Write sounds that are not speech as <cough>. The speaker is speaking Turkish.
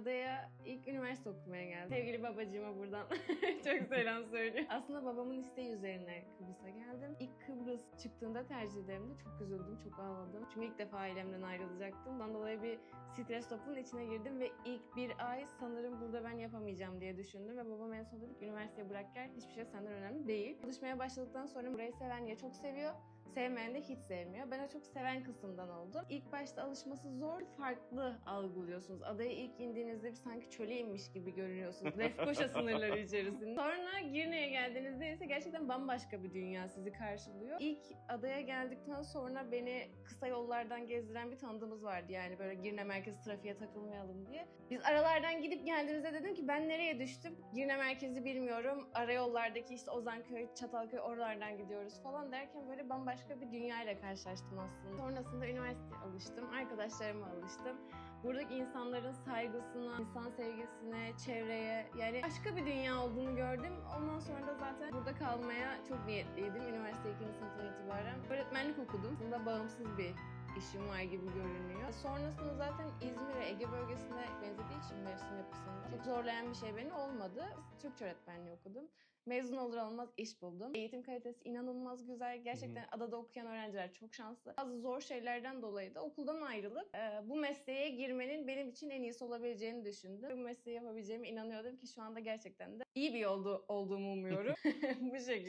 adaya ilk üniversite okumaya geldim. Sevgili babacığıma buradan <laughs> çok selam söylüyorum. Aslında babamın isteği üzerine Kıbrıs'a geldim. İlk Kıbrıs çıktığında tercihlerimde çok üzüldüm, çok ağladım. Çünkü ilk defa ailemden ayrılacaktım. Bundan dolayı bir stres topunun içine girdim ve ilk bir ay sanırım burada ben yapamayacağım diye düşündüm ve babam en son dedi ki üniversiteyi bırak gel hiçbir şey senden önemli değil. Çalışmaya başladıktan sonra burayı seven ya çok seviyor Sevmeyen de hiç sevmiyor. Ben o çok seven kısımdan oldum. İlk başta alışması zor, farklı algılıyorsunuz. Adaya ilk indiğinizde bir sanki çöle inmiş gibi görünüyorsunuz. Lefkoşa sınırları <laughs> içerisinde. Sonra Girne'ye geldiğinizde ise gerçekten bambaşka bir dünya sizi karşılıyor. İlk adaya geldikten sonra beni kısa yollardan gezdiren bir tanıdığımız vardı. Yani böyle Girne merkezi trafiğe takılmayalım diye. Biz aralardan gidip geldiğimizde dedim ki ben nereye düştüm? Girne merkezi bilmiyorum. Arayollardaki işte Ozanköy, Çatalköy oralardan gidiyoruz falan derken böyle bambaşka bir dünya ile karşılaştım aslında. Sonrasında üniversiteye alıştım, arkadaşlarıma alıştım. Buradaki insanların saygısına, insan sevgisine, çevreye yani başka bir dünya olduğunu gördüm. Ondan sonra da zaten burada kalmaya çok niyetliydim. Üniversite 2. sınıftan itibaren. Öğretmenlik okudum. Aslında bağımsız bir işim var gibi görünüyor. Sonrasında zaten İzmir ve Ege bölgesinde benzediği için zorlayan bir şey beni olmadı. Türkçe öğretmenliği okudum. Mezun olur olmaz iş buldum. Eğitim kalitesi inanılmaz güzel. Gerçekten adada okuyan öğrenciler çok şanslı. Bazı zor şeylerden dolayı da okuldan ayrılıp e, bu mesleğe girmenin benim için en iyisi olabileceğini düşündüm. Bu mesleği yapabileceğime inanıyordum ki şu anda gerçekten de iyi bir yolda olduğumu umuyorum. <laughs> bu şekilde.